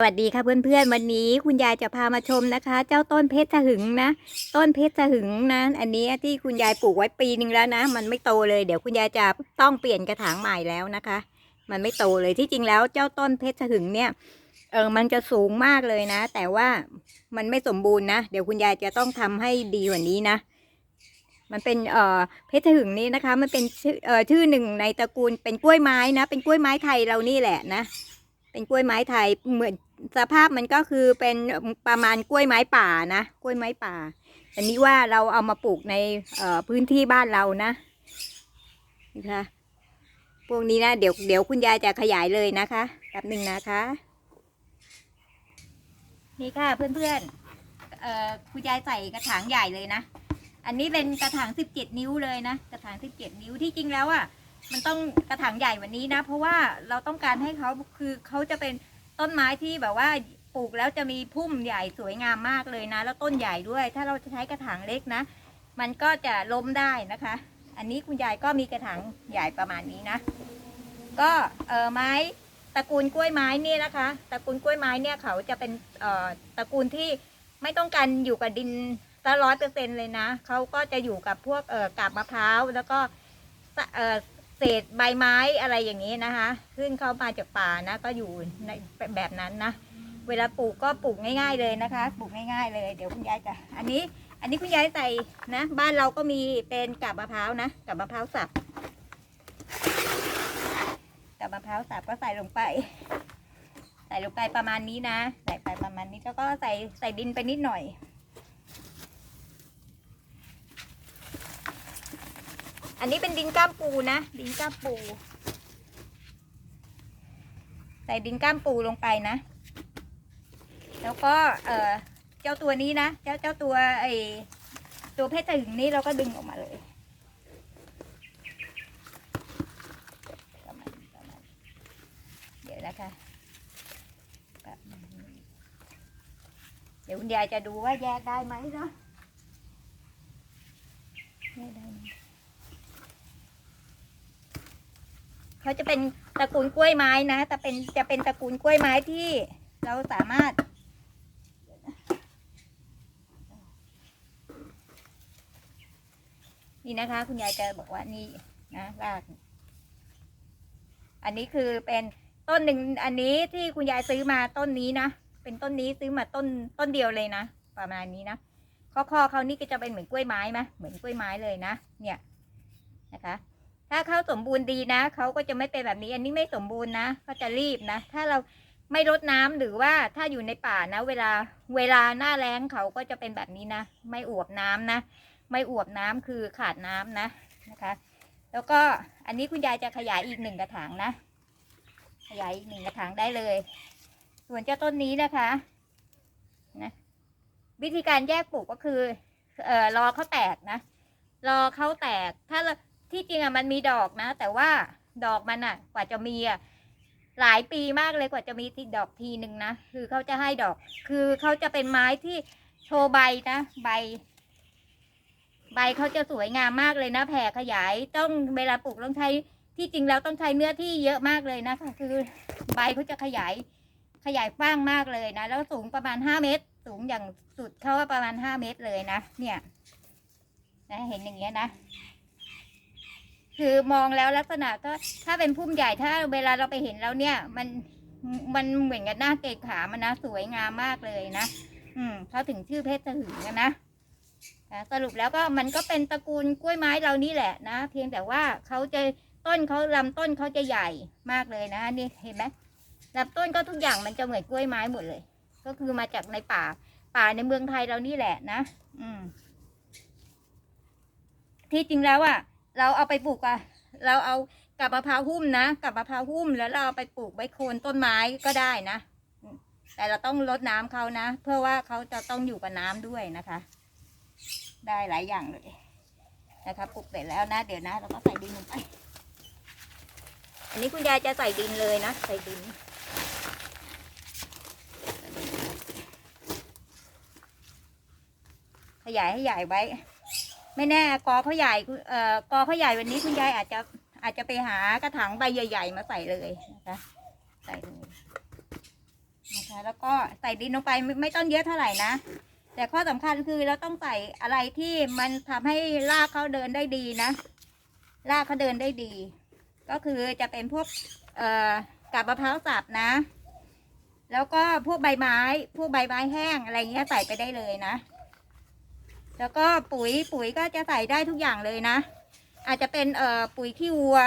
สวัสดีค่ะเพื่อนๆวันนี้คุณยายจะพามาชมนะคะ เจ้าต้นเพชรสหึงนะ ต้นเพชรสหึงนะ อันนี้ที่คุณยายปลูกไว้ปีหนึ่งแล้วนะ มันไม่โตเลยเดี๋ยวคุณยายจะต้องเปลี่ยนกระถางใหม่แล้วนะคะ มันไม่โตเลยที่จริงแล้วเจ้าต้นเพชรสหึงเนี่ยเออมันจะสูงมากเลยนะ แต่ว่ามันไม่สมบูรณ์นะ เดี๋ยวคุณยายจะต้องทำให้ดีกว่านี้นะ มันเป็นเอ่อเพชรหึงนี้นะคะ มันเป็นชื่อเอ่อชื่อหนึ่งในตระกูลเป็นกล้วยไม้นะ เป็นกล้วยไม้ไทยเรานี่แหละนะ เป็นกล้วยไม้ไทยเหมือนสภาพมันก็คือเป็นประมาณกล้วยไม้ป่านะกล้วยไม้ป่า อันนี้ว่าเราเอามาปลูกในพื้นที่บ้านเรานะนะคะพวกนี้นะเดี๋ยวเดี๋ยวคุณยายจะขยายเลยนะคะแป๊บหนึ่งนะคะ นี่ค่ะเพื่อนๆเอ่อคุณยายใส่กระถางใหญ่เลยนะ อันนี้เป็นกระถางสิบเจ็ดนิ้วเลยนะ กระถางสิบเจ็ดนิ้วที่จริงแล้วอะ มันต้องกระถางใหญ่วันนี้นะ เพราะว่าเราต้องการให้เขาคือเขาจะเป็นต้นไม้ที่แบบว่าปลูกแล้วจะมีพุ่มใหญ่สวยงามมากเลยนะ แล้วต้นใหญ่ด้วย ถ้าเราจะใช้กระถางเล็กนะ มันก็จะล้มได้นะคะ อันนี้คุณยายก็มีกระถางใหญ่ประมาณนี้นะ ก็เออไม้ตระกูลกล้วยไม้นี่นะคะ ตระกูลกล้วยไม้เนี่ยเขาจะเป็นเอ่อตระกูลที่ไม่ต้องการอยู่กับดินตั้ร้อยเปอร์เซ็นเลยนะเขาก็จะอยู่กับพวกเอ่อกาบมะพร้าวแล้วก็เอ่อ เศษใบไม้อะไรอย่างนี้นะคะ ขึ้นเข้ามาจากป่านะ ก็อยู่ในแบบนั้นนะ เวลาปลูกก็ปลูกง่าย ๆเลยนะคะ ปลูกง่าย ๆ เลย เดี๋ยวคุณยายจะ อันนี้ อันนี้คุณยายใส่นะ บ้านเราก็มีเป็นกับมะพร้าวนะ กับมะพร้าวสับ กับมะพร้าวสับก็ใส่ลงไป ใส่ลงไปประมาณนี้นะ ใส่ไปประมาณนี้แล้วก็ใส่ใส่ดินไปนิดหน่อย อันนี้เป็นดินก้ามปูนะ ดินก้ามปู ใส่ดินก้ามปูลงไปนะ แล้วก็เออเจ้าตัวนี้นะ เจ้าเจ้าตัวไอตัวเพชรถึงนี้เราก็ดึงออกมาเลยเดี๋ยวนะคะเดี๋ยวคุณยายจะดูว่าแยกได้ไหมเนาะแยกได้ไหม เขาจะเป็นตระกูลกล้วยไม้นะ แต่เป็นจะเป็นตระกูลกล้วยไม้ที่เราสามารถ นี่นะคะ คุณยายจะบอกว่านี่นะราก อันนี้คือเป็นต้นหนึ่งอันนี้ที่คุณยายซื้อมาต้นนี้นะ เป็นต้นนี้ซื้อมาต้นต้นเดียวเลยนะ ประมาณนี้นะข้อข้อเขานี่ก็จะเป็นเหมือนกล้วยไม้ไหมเหมือนกล้วยไม้เลยนะ เนี่ยนะคะ ถ้าเขาสมบูรณ์ดีนะเขาก็จะไม่เป็นแบบนี้ อันนี้ไม่สมบูรณ์นะเขาจะรีบนะ ถ้าเราไม่รดน้ำหรือว่าถ้าอยู่ในป่านะ เวลาเวลาหน้าแล้งเขาก็จะเป็นแบบนี้นะ ไม่อวบน้ำนะ ไม่อวบน้ำคือขาดน้ำนะนะคะ แล้วก็อันนี้คุณยายจะขยายอีกหนึ่งกระถางนะ ขยายอีกหนึ่งกระถางได้เลย ส่วนเจ้าต้นนี้นะคะนะวิธีการแยกปลูกก็คือเอ่อรอเขาแตกนะ รอเขาแตกถ้าเรา ที่จริงอะมันมีดอกนะ แต่ว่าดอกมันอะ กว่าจะมีอะหลายปีมากเลยกว่าจะมีติดดอกทีหนึ่งนะคือเขาจะให้ดอก คือเขาจะเป็นไม้ที่โชว์ใบนะใบ ใบเขาจะสวยงามมากเลยนะแผ่ขยายต้องเวลาปลูกต้องใช้ที่จริงแล้วต้องใช้เนื้อที่เยอะมากเลยนะคะคือใบเขาจะขยายขยายฟ้างมากเลยนะ แล้วสูงประมาณห้าเมตร สูงอย่างสุดเขาว่าประมาณห้าเมตรเลยนะเนี่ยนะเห็นอย่างเงี้ยนะ คือมองแล้วลักษณะก็ถ้าเป็นพุ่มใหญ่ถ้าเวลาเราไปเห็นแล้วเนี่ย มันมันเหมือนกับหน้าเกศขามันนะสวยงามมากเลยนะอืมเขาถึงชื่อเพชรสหึงกันนะสรุปแล้วก็มันก็เป็นตระกูลกล้วยไม้เรานี่แหละนะ เพียงแต่ว่าเขาจะต้นเขาลำต้นเขาจะใหญ่มากเลยนะนี่เห็นไหมลำต้นก็ทุกอย่างมันจะเหมือนกล้วยไม้หมดเลย ก็คือมาจากในป่า ป่าในเมืองไทยเรานี่แหละนะ อืมที่จริงแล้วอะ เราเอาไปปลูกอะเราเอากับมะพร้าวหุ้มนะกับมะพร้าวหุ้มแล้วเราเอาไปปลูกไว้โคนต้นไม้ก็ได้นะ แต่เราต้องรดน้ำเขานะ เพื่อว่าเขาจะต้องอยู่กับน้ำด้วยนะคะ ได้หลายอย่างเลยนะคะปลูกเสร็จแล้วนะ เดี๋ยวนะ เราก็ใส่ดินลงไป อันนี้คุณยายจะใส่ดินเลยนะ ใส่ดินขยายให้ใหญ่ไว้ ไม่แน่กอเขาใหญ่เอ่อกอเขาใหญ่วันนี้คุณยายอาจจะอาจจะไปหากระถางใบใหญ่ ๆ มาใส่เลยนะคะใส่เลยนะคะแล้วก็ใส่ดินลงไปไม่ไม่ต้องเยอะเท่าไหร่นะแต่ข้อสำคัญคือเราต้องใส่อะไรที่มันทำให้รากเขาเดินได้ดีนะรากเขาเดินได้ดี ก็คือจะเป็นพวกเอ่อกับมะพร้าวสับนะ แล้วก็พวกใบไม้ พวกใบไม้แห้งอะไรเงี้ยใส่ไปได้เลยนะ แล้วก็ปุ๋ยปุ๋ยก็จะใส่ได้ทุกอย่างเลยนะ อาจจะเป็นเอ่อปุ๋ยขี้วัว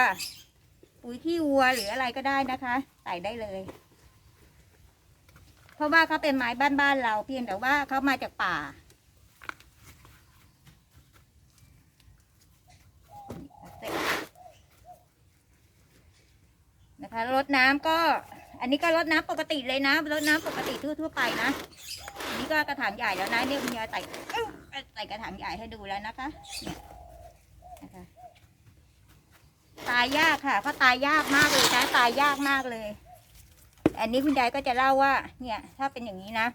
ปุ๋ยขี้วัวหรืออะไรก็ได้นะคะ ใส่ได้เลย เพราะว่าเขาเป็นไม้บ้านๆเราเพียงแต่ว่าเขามาจากป่านะคะรดน้ำก็อันนี้ก็รดน้ำปกติเลยนะรดน้ำปกติทั่วๆไปนะ อันนี้ก็กระถางใหญ่แล้วนะเนี่ยคุณยายใส่ ใส่กระถางใหญ่ให้ดูแล้วนะคะเนี่ยนะคะตายยากค่ะเขาตายยากมากเลยนะตายยากมากเลย อันนี้คุณยายก็จะเล่าว่า เนี่ย ถ้าเป็นอย่างนี้นะ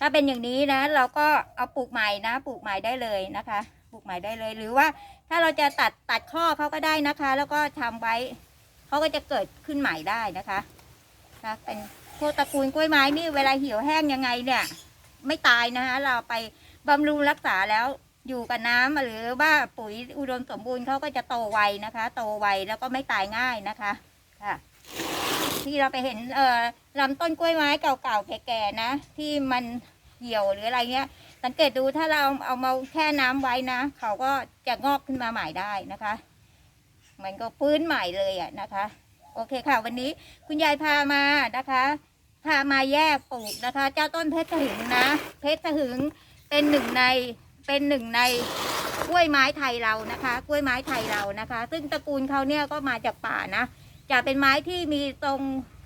ถ้าเป็นอย่างนี้นะ เราก็เอาปลูกใหม่นะปลูกใหม่ได้เลยนะคะ ปลูกใหม่ได้เลย หรือว่าถ้าเราจะตัดตัดข้อเขาก็ได้นะคะ แล้วก็ทำไว้เขาก็จะเกิดขึ้นใหม่ได้นะคะนะเป็นพวกตระกูลกล้วยไม้นี่เวลาเหี่ยวแห้งยังไงเนี่ย ไม่ตายนะคะเราไป บำรุงรักษาแล้วอยู่กับน้ำหรือว่าปุ๋ยอุดมสมบูรณ์เขาก็จะโตไวนะคะ โตไวแล้วก็ไม่ตายง่ายนะคะค่ะ ที่เราไปเห็นเอ่อลำต้นกล้วยไม้เก่าๆแก่ๆนะ ที่มันเหี่ยวหรืออะไรเงี้ย สังเกตดูถ้าเราเอามาแช่น้ำไว้นะเขาก็จะงอกขึ้นมาใหม่ได้นะคะมันก็ฟื้นใหม่เลยอะนะคะ โอเคค่ะ วันนี้คุณยายพามานะคะ พามาแยกปลูกนะคะ เจ้าต้นเพชรหึงนะ เพชรหึง เป็นหนึ่งในเป็นหนึ่งในกล้วยไม้ไทยเรานะคะ กล้วยไม้ไทยเรานะคะ ซึ่งตระกูลเขาเนี่ยก็มาจากป่านะจะเป็นไม้ที่มีทรง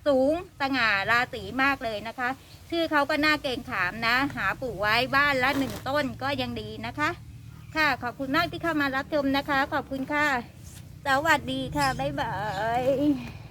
สูงสง่าราศีมากเลยนะคะ ชื่อเขาก็น่าเกรงขามนะ หาปลูกไว้บ้านละหนึ่งต้นก็ยังดีนะคะ ค่ะขอบคุณมากที่เข้ามารับชมนะคะ ขอบคุณค่ะ สวัสดีค่ะ บ๊ายบาย